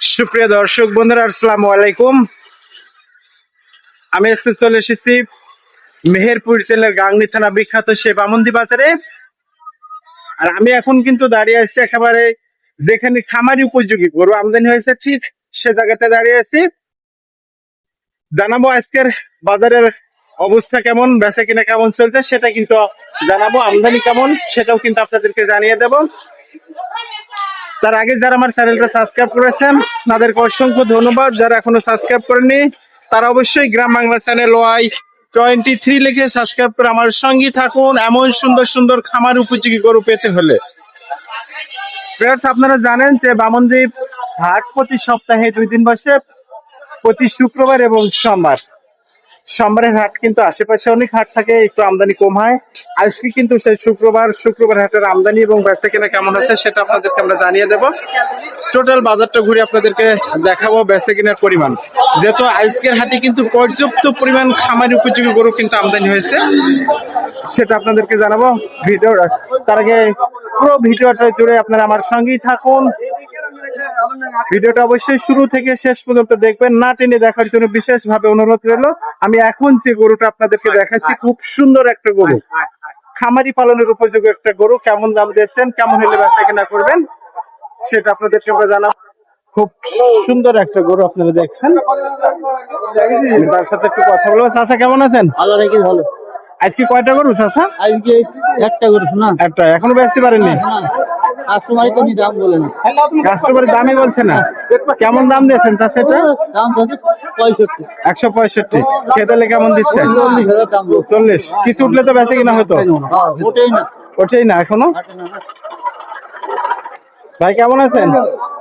সুপ্রিয় দর্শক বন্ধুরা, আসসালামু আলাইকুম। আমি আজকে চলে এসেছি মেহেরপুর জেলার গাংনি থানা বিখ্যাত সে বামন্দি বাজারে। আর আমি এখন কিন্তু দাঁড়িয়ে আছি একেবারে যেখানে খামারি উপযোগী গরু আমদানি হয়েছে, ঠিক সে জায়গাতে দাঁড়িয়ে আছি। জানাব আজকের বাজারের অবস্থা কেমন, বেচা কিনা কেমন চলছে, সেটা কিন্তু জানাব, আমদানি কেমন, সেটাও কিন্তু আপনাদেরকে জানিয়ে দেবো। তার আগে যারা আমার চ্যানেলটা সাবস্ক্রাইব করেছেন, তাদেরকে অসংখ্য ধন্যবাদ। যারা এখনও সাবস্ক্রাইব করেনি তারা অবশ্যই Gram Bangla channel Y twenty three লিখে সাবস্ক্রাইব করে আমার সঙ্গে থাকুন এমন সুন্দর সুন্দর খামার উপযোগী গরু পেতে হলে। আপনারা জানেন যে বামনদ্বীপ হাট প্রতি সপ্তাহে দুই দিন বসে, প্রতি শুক্রবার এবং সোমবার। সোমবারের হাট কিন্তু আশেপাশে অনেক হাট থাকে, একটু আমদানি কম হয়। আজকে কিন্তু সেই শুক্রবার শুক্রবার হাটের আমদানি এবং বেচা কেনা কেমন আছে সেটা আপনাদেরকে আমরা জানিয়ে দেব। টোটাল বাজারটা ঘুরে আপনাদেরকে দেখাবো বেচা কেনার পরিমাণ। যেহেতু আজকের হাটে কিন্তু পর্যাপ্ত পরিমাণ খামারি উপযোগী গরু কিন্তু আমদানি হয়েছে। সেটা আপনাদেরকে জানাব। ভিডিও তার আগে পুরো ভিডিওটা জুড়ে আপনারা আমার সঙ্গেই থাকুন। ভিডিওটা অবশ্যই শুরু থেকে শেষ পর্যন্ত দেখবেন। না টেনে দেখার জন্য বিশেষ ভাবে অনুরোধ রইল। আমি এখন যে গরুটা আপনাদেরকে দেখাচ্ছি খুব সুন্দর একটা গরু। খামারি পালনের উপযোগী একটা গরু। কেমন দাম দিয়েছেন কেমন হলে বেচা কেনা করবেন সেটা আপনাদেরকে আমরা জানাব। খুব সুন্দর একটা গরু আপনারা দেখছেন। তার সাথে একটু কথা বলব। চাচা কেমন আছেন? ভালো নাকি ভালো। আজকে কয়টা গরু চাচা? আজকে একটা গরু শোনা। একটা। এখনও বেচতে পারেননি? কাস্টমারই তো দাম বলে না। কাস্টমার দামই বলছে না। কেমন দাম দিয়েছেন এটা? দাম যাচ্ছে পঁয়ষট্টি। একশো পঁয়ষট্টি। খেতালে কেমন দিচ্ছে চল্লিশ কিছু উঠলে তো বেঁচে কিনা হতো? হ্যাঁ, ওঠেই না। এখনও? ভাই কেমন আছেন?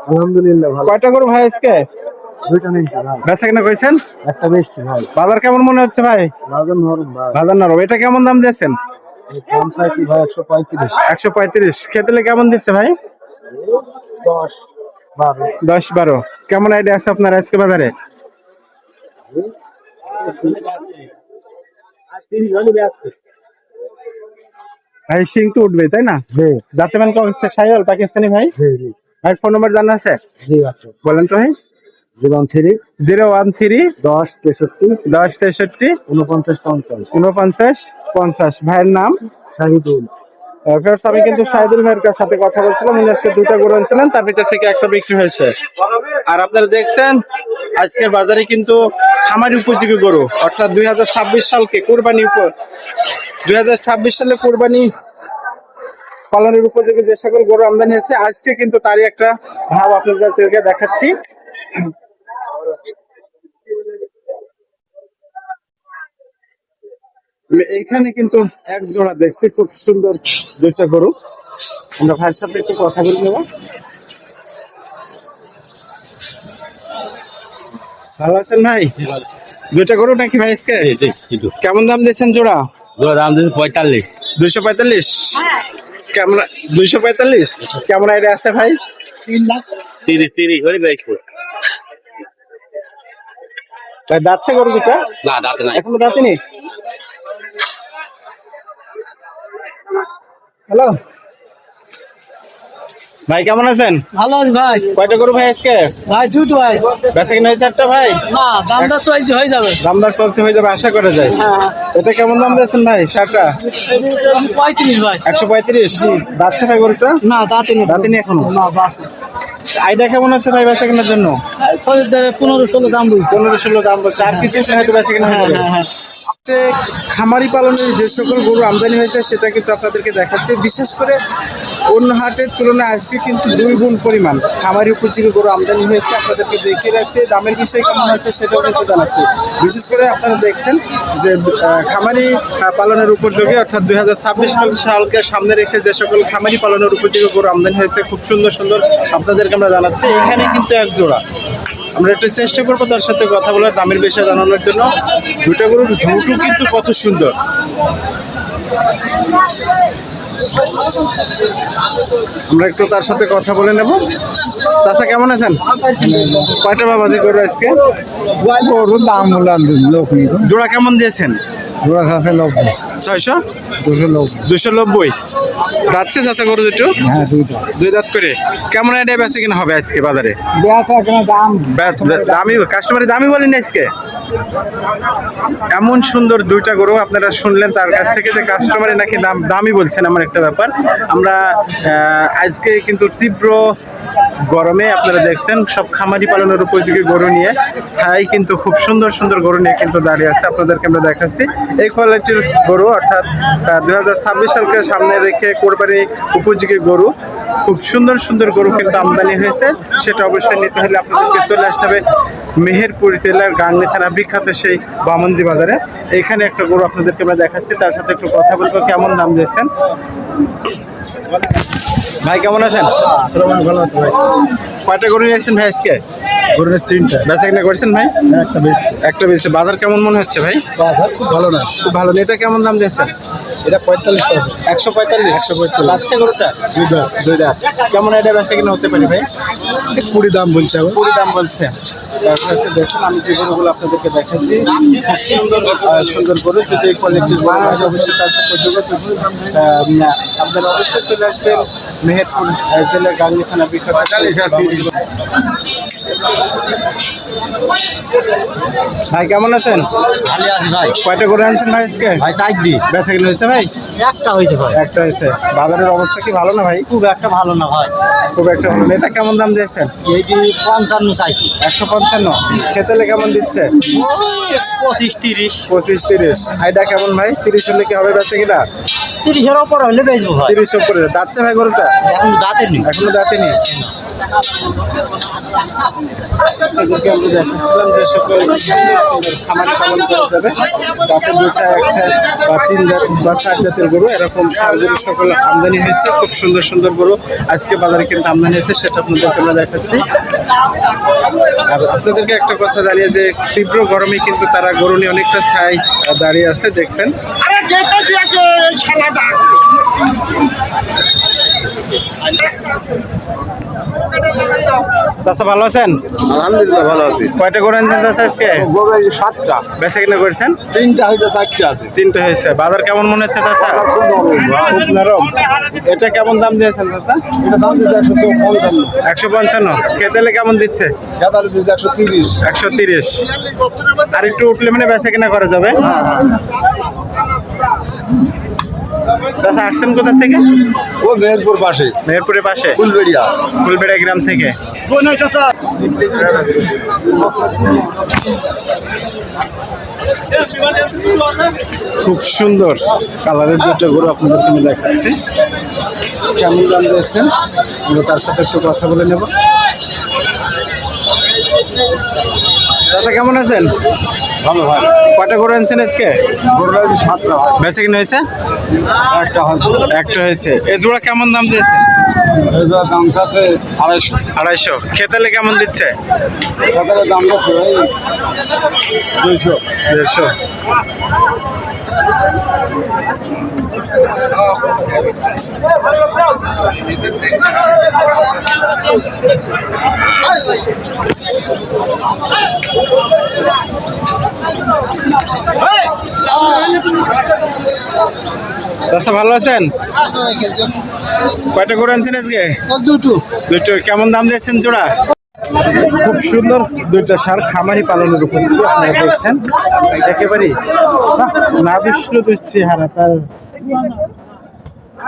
আলহামদুলিল্লাহ ভালো কয়টা করো ভাই আজকে? দুইটা নিয়েছি ভাই বেচা কিনা কইছেন একটা বেশি ভাই বাজার কেমন মনে হচ্ছে ভাই? বাজার নরম ভাই বাজার নরম। এটা কেমন দাম দিয়েছেন? দাম চাইছি ভাই একশো পঁয়ত্রিশ। একশো পঁয়ত্রিশ। খেতেলে কেমন দিচ্ছে ভাই? দশ বারো। দশ বারো। কেমন আইডিয়া আছে আপনার আজকে বাজারে? ভাই সিং তো উঠবে তাই না? যাতে মানে সাইওয়াল পাকিস্তানি ভাই? ভাই ফোন নম্বর জানা আছে? জি আছে। বলেন তো ভাই। জীবন থ্রি জিরো ওয়ান থ্রি দশ তেষট্টি দশ তেষট্টি উনপঞ্চাশ পঞ্চাশ। উনপঞ্চাশ পঞ্চাশ ভাইয়ের নাম? শাহিদুল। আমি কিন্তু শাহিদুল ভাইয়ের সাথে কথা বলছিলাম উনি আজকে দুটা গরু আনছিলেন তার ভিতর থেকে একটা বিক্রি হয়েছে। আর আপনারা দেখছেন আজকের বাজারে কিন্তু খামারি উপযোগী গরু। অর্থাৎ দুই হাজার ছাব্বিশ সালকে কোরবানি উপর দুই হাজার ছাব্বিশ সালে কোরবানি পালনের উপযোগী যে সকল গরু আমদানি হয়েছে আজকে কিন্তু তারই একটা ভাব আপনাদেরকে দেখাচ্ছি। এইখানে কিন্তু এক জোড়া দেখছি খুব সুন্দর দুইটা গরু। আমরা ভাইয়ের সাথে একটু কথা বলে নেব। ভালো আছেন ভাই? দুইটা গরু নাকি ভাই আজকে? কেমন দাম দিয়েছেন জোড়া? দাম দিচ্ছে পঁয়তাল্লিশ। দুইশো পঁয়তাল্লিশ? কেমন? দুইশো পঁয়তাল্লিশ? কেমন আইডিয়া আছে ভাই? তিরিশ তিরিশ হলে বেশ ভাই দাঁতছে গরু দুটা? না দাঁত নাই। এখনও নেই হ্যালো? ভাই কেমন আছেন? ভালো আছি ভাই। কয়টা গরু ভাই আজকে? ভাই দুটো ভাই। বেচা কিনা হয়েছে একটা ভাই? না দাম দর চলছে হয়ে যাবে। দামদার চলছে হয়ে যাবে আশা করা যায়। হ্যাঁ। এটা কেমন দাম দিয়েছেন ভাই শার্টটা পঁয়ত্রিশ ভাই। একশো পঁয়ত্রিশ? যাচ্ছে ভাই গরুটা? না দাঁতে নেই। দাঁতিনি এখনও? না বাস আইডিয়া কেমন আছে ভাই বেচা কেনার জন্য? পনেরো ষোলো দাম বলছে পনেরো ষোলো দাম বলছে আর কিছু হয়তো বেচা কেনা হ্যাঁ হ্যাঁ হ্যাঁ। হাটে খামারি পালনের যে সকল গরু আমদানি হয়েছে, সেটা কিন্তু আপনাদেরকে দেখাচ্ছে। বিশেষ করে অন্য হাটের তুলনায় আজকে কিন্তু দুই গুণ পরিমাণ খামারি উপযোগী গরু আমদানি হয়েছে। আপনাদেরকে দেখিয়ে রাখছি, দামের বিষয় কেমন হয়েছে সেটাও কিন্তু জানাচ্ছি। বিশেষ করে আপনারা দেখছেন যে খামারি পালনের উপযোগী, অর্থাৎ দুই হাজার ছাব্বিশ সালকে সামনে রেখে যে সকল খামারি পালনের উপযোগী গরু আমদানি হয়েছে, খুব সুন্দর সুন্দর আপনাদেরকে আমরা জানাচ্ছি। এখানে কিন্তু এক জোড়া। আমরা একটু চেষ্টা করব তার সাথে কথা বলার দামের বিষয়ে জানানোর জন্য। দুটা গরুর ঝুঁটু কিন্তু কত সুন্দর। আমরা একটু তার সাথে কথা বলে নেব। চাচা কেমন আছেন? কয়টা বাবাজি গরু আজকে? গরুর দাম লোক নেই জোড়া কেমন দিয়েছেন? জোড়া আছে নব্বই। ছয়শো? দুশো নব্বই। গরু দুটো? হ্যাঁ দুই দাঁত করে। কেমন বেচে কিনা হবে আজকে বাজারে? দামি। কাস্টমারের দামি বলেন আজকে? এমন সুন্দর দুইটা গরু আপনারা শুনলেন তার কাছ থেকে যে কাস্টমারে নাকি দাম দামি বলছেন আমার একটা ব্যাপার। আমরা আজকে কিন্তু তীব্র গরমে আপনারা দেখছেন, সব খামারি পালনের উপযোগী গরু নিয়ে। ছাই কিন্তু খুব সুন্দর সুন্দর গরু নিয়ে কিন্তু দাঁড়িয়ে আছে, আপনাদেরকে আমরা দেখাচ্ছি। এই কোয়ালিটির গরু, অর্থাৎ দুই হাজার ছাব্বিশ সালকে সামনে রেখে কোরবানি উপযোগী গরু, খুব সুন্দর সুন্দর গরু কিন্তু আমদানি হয়েছে। সেটা অবশ্যই নিতে হলে আপনাদেরকে চলে আসতে হবে মেহেরপুর জেলার গাংনি থানা, বিখ্যাত সেই বামন্দি বাজারে। এখানে একটা গরু আপনাদেরকে আমরা দেখাচ্ছি, তার সাথে একটু কথা বলব, কেমন দাম দিয়েছেন? ভাই কেমন আছেন? ভালো আছে ভাই। কয়টা গরু নিয়ে আসছেন ভাই আজকে? গরুর তিনটা। বেচা কিনা করছেন ভাই? একটা বেশি একটা বেশি বাজার কেমন মনে হচ্ছে ভাই? বাজার খুব ভালো না। খুব ভালো না। এটা কেমন দাম দিয়েছেন? এটা পঁয়তাল্লিশ একশো পঁয়তাল্লিশ? একশো পঁয়তাল্লিশ। যাচ্ছে গরুটা? দুই দাম দুই দাঁত। কেমন এটা বেচা কিনা হতে পারে ভাই? কুড়ি দাম বলছে কুড়ি দাম বলছে। দেখুন আমি যে গরুগুলো আপনাদেরকে দেখাচ্ছি খুব সুন্দর সুন্দর গরু। যদি এই কোয়ালিটির গরু হয় অবশ্যই তার সাথে যোগাযোগ আপনারা অবশ্যই চলে আসবেন মেহেরপুর জেলার গাঙ্গি থানা বিখ্যাত ভাই কেমন আছেন? ভালো আছি ভাই। কয়টা করে আনছেন ভাই আজকে? ভাই সাইড দি বেচা কিনা হয়েছে ভাই? একটা হয়েছে ভাই। একটা হয়েছে। বাজারের অবস্থা কি ভালো না ভাই? খুব একটা ভালো না ভাই। খুব একটা ভালো না। এটা কেমন দাম দিয়েছেন? এইটি পঞ্চান্ন চাইছি একশো পঞ্চান্ন। খেতেলে কেমন দিচ্ছে? পঁচিশ তিরিশ। পঁচিশ তিরিশ। আইডা কেমন ভাই? তিরিশ হলে কি হবে বেঁচে কিনা? তিরিশের ওপর হলে বেচবো ভাই। তিরিশ উপরে। যাচ্ছে ভাই গরুটা? এখন দাঁতের নেই। এখনও দাঁতে নেই। এদেরকে আমরা দেখাচ্ছিলাম যে সকল সুন্দর সুন্দর খামারি পালন করা যাবে। দাঁতে দুটা একটা বা তিন জাত বা চার জাতের গরু এরকম সার গরু সকল আমদানি হয়েছে। খুব সুন্দর সুন্দর গরু আজকে বাজারে কিন্তু আমদানি হয়েছে সেটা আপনাদেরকে আমরা দেখাচ্ছি। আর আপনাদেরকে একটা কথা জানিয়ে যে তীব্র গরমে কিন্তু তারা গরু নিয়ে অনেকটা ছাই দাঁড়িয়ে আছে দেখছেন। চাচা ভালো আছেন? আলহামদুলিল্লাহ ভালো আছি। কয়টা করে আনছেন চাচা আজকে? সাতটা। বেচা কিনা করছেন? তিনটা হয়েছে চারটা আছে। তিনটে হয়েছে। বাজার কেমন মনে হচ্ছে চাচা? খুব নরম। এটা কেমন দাম দিয়েছেন চাচা? এটা দাম দিচ্ছে একশো পঞ্চান্ন। একশো পঞ্চান্ন। খেতেলে কেমন দিচ্ছে? গাদারে দিচ্ছে একশো তিরিশ। একশো তিরিশ। আর একটু উঠলে মানে বেচা কিনা করা যাবে? চাচা আসছেন কোথা থেকে? ও মেহেরপুর পাশে। মেহেরপুরের পাশে? ফুলবেড়িয়া। ফুলবেড়া গ্রাম থেকে। খুব সুন্দর। কালারের দুটো গরু আপনাদেরকে আমি দেখাচ্ছি। কেমন দাম দিয়েছেন? আমরা তার সাথে একটু কথা বলে নেব। চাচা কেমন আছেন? ভালো ভাই কয়টা গরু আনছেন আজকে? হচ্ছে সাতটা ভাই বেচে কিনা হয়েছে? একটা হচ্ছে একটা হয়েছে। এ জোড়া কেমন দাম দিয়েছে আড়াইশো। খেতালে কেমন দিচ্ছে? দুইশো। দেড়শো। চাষা ভালো আছেন? কয়টা করে আনছেন আজকে? দুটো। দুটো। কেমন দাম দিয়েছেন জোড়া? খুব সুন্দর দুইটা সার খামারি পালনের উপর দিয়ে আপনারা দেখছেন। একেবারে না বিষ্ণু দুচ্ছি হারা তার।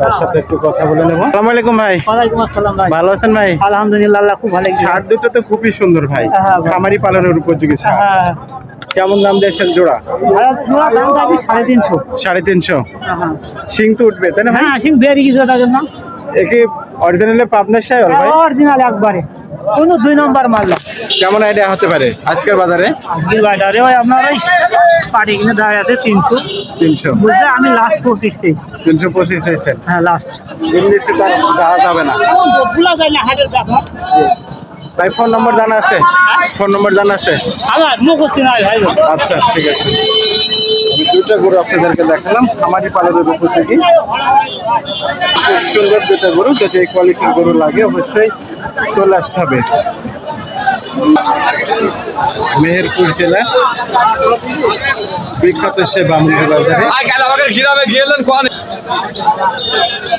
তার সাথে একটু কথা বলে নেব। আসসালামু আলাইকুম ভাই। ওয়ালাইকুম আসসালাম ভাই। ভালো আছেন ভাই? আলহামদুলিল্লাহ আল্লাহ খুব ভালো লাগছে দুটো তো খুবই সুন্দর ভাই। হ্যাঁ, খামারি পালনের উপযোগী। হ্যাঁ কেমন দাম দিয়েছেন জোড়া? জোড়া দাম যাবে সাড়ে তিনশো। সাড়ে তিনশো। হ্যাঁ সিং তো উঠবে তাই না হ্যাঁ সিং বেরি কিছু টাকার না একে অরিজিনালে পাবনার সাহেব ভাই? অরিজিনাল একবারে। কোনো দুই নম্বর মারলাম কেমন আইডিয়া হতে পারে আজকের বাজারে? আজকের বাজারে ওই আপনার ওই পাটি কিনে দাঁড়িয়ে আছে তিনশো। তিনশো। বুঝলে আমি লাস্ট পঁচিশ তেইশ তিনশো পঁচিশ হয়েছেন হ্যাঁ লাস্ট তার যাওয়া যাবে না। ভোলা যায় না হাটের ব্যাপার ভাই ফোন নম্বর জানা আছে? ফোন নম্বর জানা আছে? আমার মুখস্থ নাই ভাই। আচ্ছা ঠিক আছে। আমি দুটা গরু আপনাদেরকে দেখালাম খামারি পালনের উপর থেকে। খুব সুন্দর দুটা গরু যদি এই কোয়ালিটির গরু লাগে অবশ্যই চলে আসতে হবে। মেহেরপুর জেলা বিখ্যাত সে বামুন বাজারে।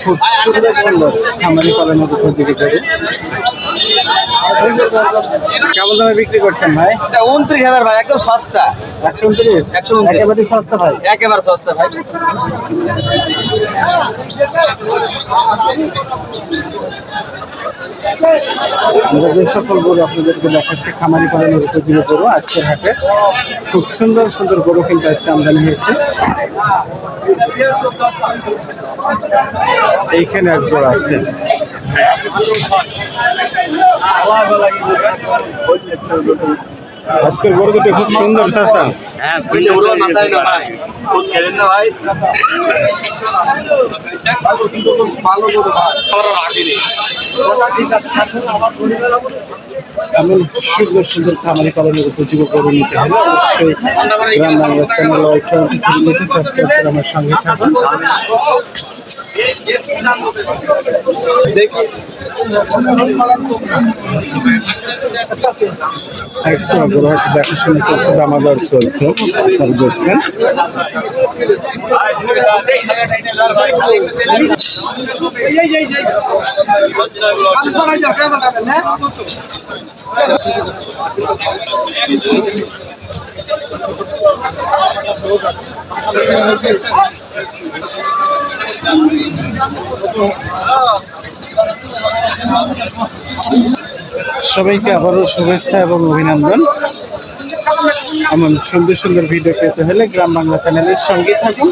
খুব সুন্দর সুন্দর খামারি পালনের উপর দিকে গরু কেমন দামে বিক্রি করছেন ভাই? উনত্রিশ হাজার ভাই একদম সস্তা। একশো উনত্রিশ? একশো। একেবারে সস্তা ভাই? একেবারে সস্তা ভাই। আমরা যে সকল গরু আপনাদেরকে দেখাচ্ছি খামারি পালনের উপযোগী গরু আজকের হাটে খুব সুন্দর সুন্দর গরু কিন্তু আজকে আমদানি হয়েছে। এইখানে এক জোড়া আছে। আজকের গরু দুটো খুব সুন্দর চাষা হ্যাঁ মাথায় না ভাই খেলেন না ভাই। এমন সুন্দর সুন্দর খামারি পালনের উপযোগী গরু নিতে হলে অবশ্যই গ্রাম বাংলা চ্যানেল সাবস্ক্রাইব করে আমার সঙ্গে থাকুন একশো গরু হাট দেখাশোনা চলছে দামাদার চলছে আপনারা দেখছেন সবাইকে আবারও শুভেচ্ছা এবং অভিনন্দন। এমন সুন্দর সুন্দর ভিডিও পেতে হলে গ্রাম বাংলা চ্যানেলের সঙ্গে থাকুন।